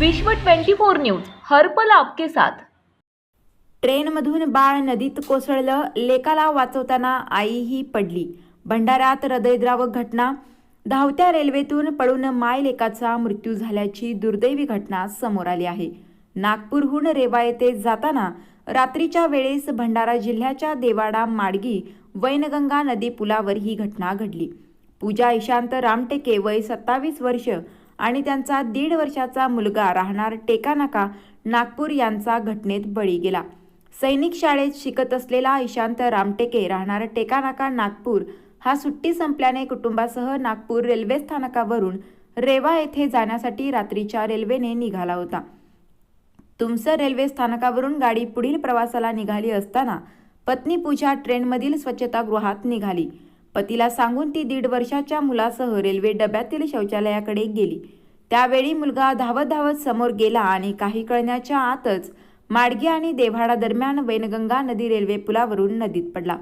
विश्व 24 न्यूज हर्पल आपके साथ. ट्रेनमधून बाळ नदीत कोसळलं लेकाला वाचवताना आईही पडली. भंडाऱ्यात हृदयद्रावक घटना. धावत्या रेल्वेतून पडून माय लेकाचा मृत्यू झाल्याची दुर्दैवी घटना समोर आली आहे. नागपूरहून रेवा येथे जाताना रात्रीच्या वेळेस भंडारा जिल्ह्याच्या देवाडा माडगी वैनगंगा नदी पुलावर ही घटना घडली. पूजा ईशांत रामटेके वय सत्तावीस वर्ष आणि त्यांचा दीड वर्षाचा मुलगा राहणार टेकानाका नागपूर यांचा घटनेत बळी गेला. सैनिक शाळेत शिकत असलेला ईशांत रामटेके राहणार टेकानाका नागपूर हा सुट्टी संपल्याने कुटुंबासह नागपूर रेल्वे स्थानकावरून रेवा येथे जाण्यासाठी रात्रीच्या रेल्वेने निघाला होता. तुमसर रेल्वे स्थानकावरून गाडी पुढील प्रवासाला निघाली असताना पत्नी पूजा ट्रेनमधील स्वच्छतागृहात निघाली. पतीला सांगून ती दीड वर्षाच्या मुलासह रेल्वे डब्यातील शौचालयाकडे गेली. त्यावेळी मुलगा धावत धावत समोर गेला आणि काही कळण्याच्या आतच माडगी आणि देव्हाडा दरम्यान वैनगंगा नदी रेल्वे पुलावरून नदीत पडला.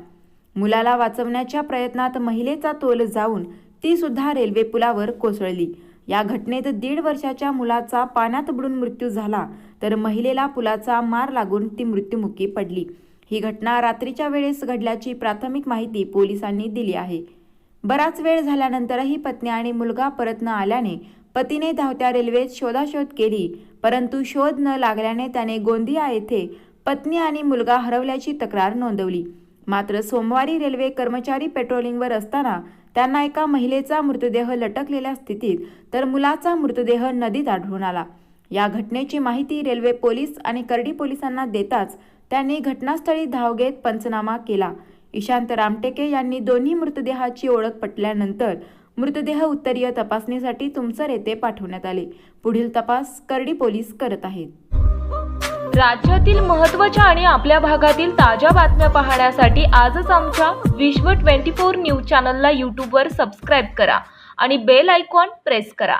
मुलाला वाचवण्याच्या प्रयत्नात महिलेचा तोल जाऊन ती सुद्धा रेल्वे पुलावर कोसळली. या घटनेत दीड वर्षाच्या मुलाचा पाण्यात बुडून मृत्यू झाला तर महिलेला पुलाचा मार लागून ती मृत्युमुखी पडली. ही घटना रात्रीच्या वेळेस घडल्याची प्राथमिक माहिती पोलिसांनी दिली आहे. बराच वेळ झाल्यानंतरही पत्नी आणि मुलगा परत न आल्याने पतीने धावत्या रेल्वेत शोधाशोध केली परंतु शोध न लागल्याने त्याने गोंदिया येथे पत्नी आणि मुलगा हरवल्याची तक्रार नोंदवली. मात्र सोमवारी रेल्वे कर्मचारी पेट्रोलिंगवर असताना त्यांना एका महिलेचा मृतदेह लटकलेल्या स्थितीत तर मुलाचा मृतदेह नदीत आढळून आला. या घटनेची माहिती रेल्वे पोलीस आणि करडी पोलिसांना देताच त्यांनी घटनास्थळी धाव घेत पंचनामा केला. ईशांत रामटेके यांनी दोन्ही मृतदेहाची ओळख पटल्यानंतर मृतदेह उत्तरीय तपासणीसाठी तुमसर येथे पाठवण्यात आले. पुढील तपास करडी पोलीस करत आहेत. राज्यातील महत्त्वाच्या आणि आपल्या भागातील ताज्या बातम्या पाहण्यासाठी आजच आमच्या विश्व 24 न्यूज चॅनलला यूट्यूबवर सबस्क्राईब करा आणि बेल आयकॉन प्रेस करा.